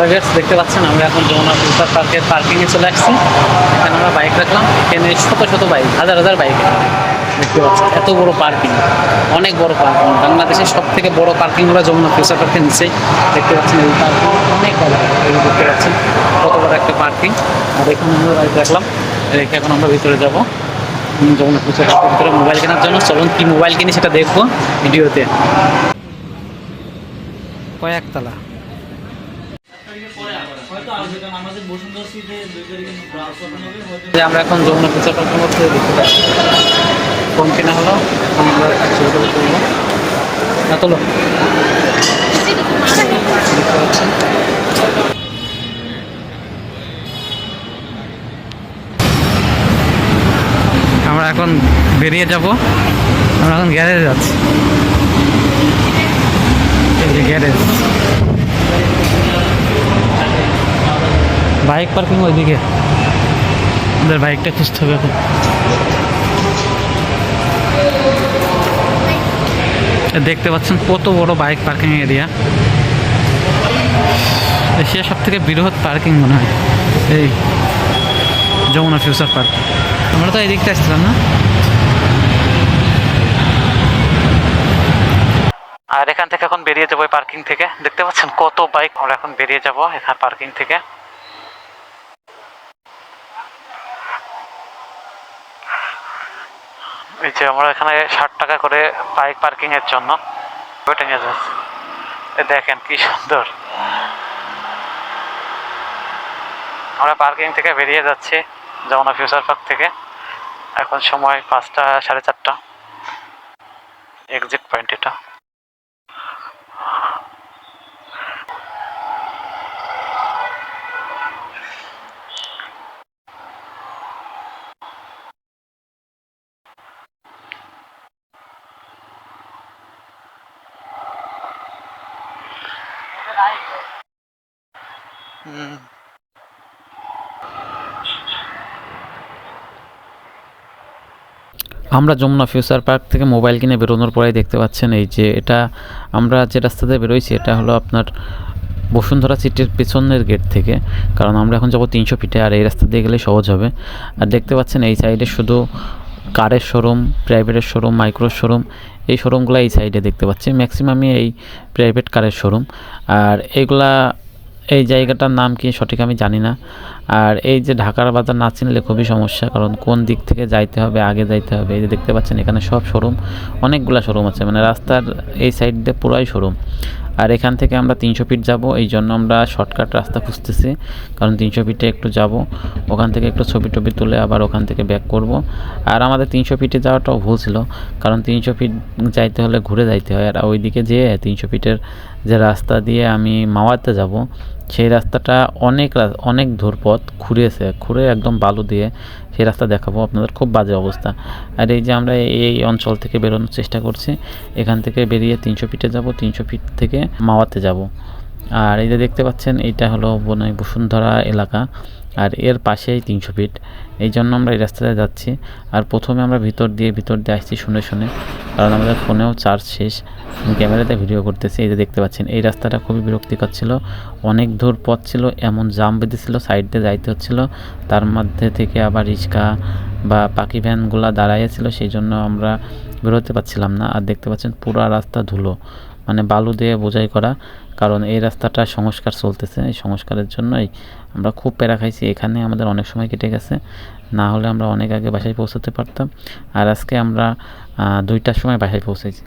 Riders দেখতে পাচ্ছেন, আমরা এখন যমুনা ফিউচার পার্কের পার্কিংয়ে চলে আসছি। এখানে আমরা বাইক রাখলাম। এখানে শত শত বাইক হাজার হাজার বাইক দেখতে পাচ্ছেন, এত বড় পার্কিং অনেক বড় পার্কিং বাংলাদেশের সব থেকে বড় পার্কিংগুলো যমুনা ফিউচার পার্কের নিচেই। দেখতে পাচ্ছেন, এই পার্কিং অনেক বড়। দেখতে পাচ্ছেন, কত বড় একটা পার্কিং আর এখানে আমরা বাইক রাখলাম। রেখে এখন আমরা ভিতরে যাব। যমুনা ফিউচার পার্কের ভিতরে মোবাইল কেনার জন্য। চলুন, কি মোবাইল কিনি সেটা দেখব ভিডিওতে। কয়েকতলা। আমরা এখন যমুনা ফিউচার পার্কের মধ্যে দেখতে পাচ্ছি। ফোন কেনা হলো আমরা ছবি টবি না, তোলো। আমরা এখন বেরিয়ে যাব। আমরা এখন গ্যারেজে যাচ্ছি। গ্যারেজ। বাইক পার্কিং ওইদিকে। ওদের বাইকটা খুঁজতে হবে এখন। দেখতে পাচ্ছেন কত বড় বাইক পার্কিং এরিয়া। এশিয়ার সব থেকে বৃহৎ পার্কিং মনে হয়। এই যমুনা ফিউচার পার্ক। আমরা তো এই দিকটা আসছিলাম না। আর এখান থেকে এখন বেরিয়ে যাব পার্কিং থেকে। দেখতে পাচ্ছেন কত বাইক আমরা এখন বেরিয়ে যাব এখান পার্কিং থেকে। এই যে আমরা এখানে ষাট টাকা করে বাইক পার্কিং এর জন্য ওয়েটিং এ যাচ্ছে। দেখেন কি সুন্দর। আমরা পার্কিং থেকে বেরিয়ে যাচ্ছি যমুনা ফিউচার পার্ক থেকে। এখন সময় পাঁচটা সাড়ে চারটা। এক্সিট পয়েন্ট এটা। আমরা যমুনা ফিউচার পার্ক থেকে মোবাইল কিনে বেরোনোর পরেই দেখতে পাচ্ছেন এই যে এটা আমরা যে রাস্তাতে বেরোইছি, এটা হলো আপনার বসুন্ধরা সিটির পেছনের গেট থেকে। কারণ আমরা এখন যাব তিনশো ফিটে আর এই রাস্তা দিয়ে গেলে সহজ হবে। আর দেখতে পাচ্ছেন এই সাইডে শুধু কারের শোরুম প্রাইভেটের শোরুম মাইক্রোর শোরুম এই শোরুমগুলো এই সাইডে দেখতে পাচ্ছি। ম্যাক্সিমামই এই প্রাইভেট কারের শোরুম আর এইগুলা এই জায়গাটার নাম কি সঠিক আমি জানি না। আর এই যে ঢাকার বাজার না চিনলে খুবই সমস্যা, কারণ কোন দিক থেকে যাইতে হবে, আগে যাইতে হবে, এই যে দেখতে পাচ্ছেন এখানে সব শোরুম অনেকগুলা শোরুম আছে। মানে রাস্তার এই সাইড দিয়ে পুরাই শোরুম আর এখান থেকে আমরা তিনশো ফিট যাব, এই জন্য আমরা শর্টকাট রাস্তা খুঁজতেছি। কারণ তিনশো ফিটে একটু যাব, ওখান থেকে একটু ছবি টবি তুলে আবার ওখান থেকে ব্যাক করব। আর আমাদের তিনশো ফিটে যাওয়াটাও ভুল ছিল, কারণ তিনশো ফিট যাইতে হলে ঘুরে যাইতে হয়। আর ওইদিকে যেয়ে তিনশো ফিটের যে রাস্তা দিয়ে আমি মাওয়াতে যাব সেই রাস্তাটা অনেক অনেক ধূরপথ খুঁড়েছে ঘুরে একদম বালু দিয়ে সেই রাস্তা দেখাবো আপনাদের। খুব বাজে অবস্থা। আর এই যে আমরা এই অঞ্চল থেকে বেরোনোর চেষ্টা করছি, এখান থেকে বেরিয়ে তিনশো ফিটে যাব, তিনশো ফিট থেকে মাওয়াতে যাব। আর এই যে দেখতে পাচ্ছেন এটা হলো বনাই বসুন্ধরা এলাকা। আর এর পাশেই তিনশো ফিট। এই জন্য আমরা এই রাস্তাতে যাচ্ছি। আর প্রথমে আমরা ভিতর দিয়ে ভিতর দিয়ে আসছি শুনে শুনে। কারণ আমাদের ফোনেও চার্জ শেষ। ক্যামেরাতে ভিডিও করতেছি। এই যে দেখতে পাচ্ছেন, এই রাস্তাটা খুবই বিরক্তিকর ছিল। অনেক দূর পথ ছিল, এমন জাম বেঁধেছিল সাইড দিয়ে যাইতে হচ্ছিল। তার মধ্যে থেকে আবার রিক্সা বা পাখি ভ্যানগুলো দাঁড়াইয়াছিল সেই জন্য আমরা বেরোতে পারছিলাম না। আর দেখতে পাচ্ছেন, পুরা রাস্তা ধুলো। মানে বালু দিয়ে বোঝাই করা। কারণ এই রাস্তাটা সংস্কার চলতেছে, এই সংস্কারের জন্যই আমরা খুব প্যারা খাইছি। এখানে আমাদের অনেক সময় কেটে গেছে। না হলে আমরা অনেক আগে বাসায় পৌঁছাতে পারতাম। আর আজকে আমরা দুইটার সময় বাসায় পৌঁছেছি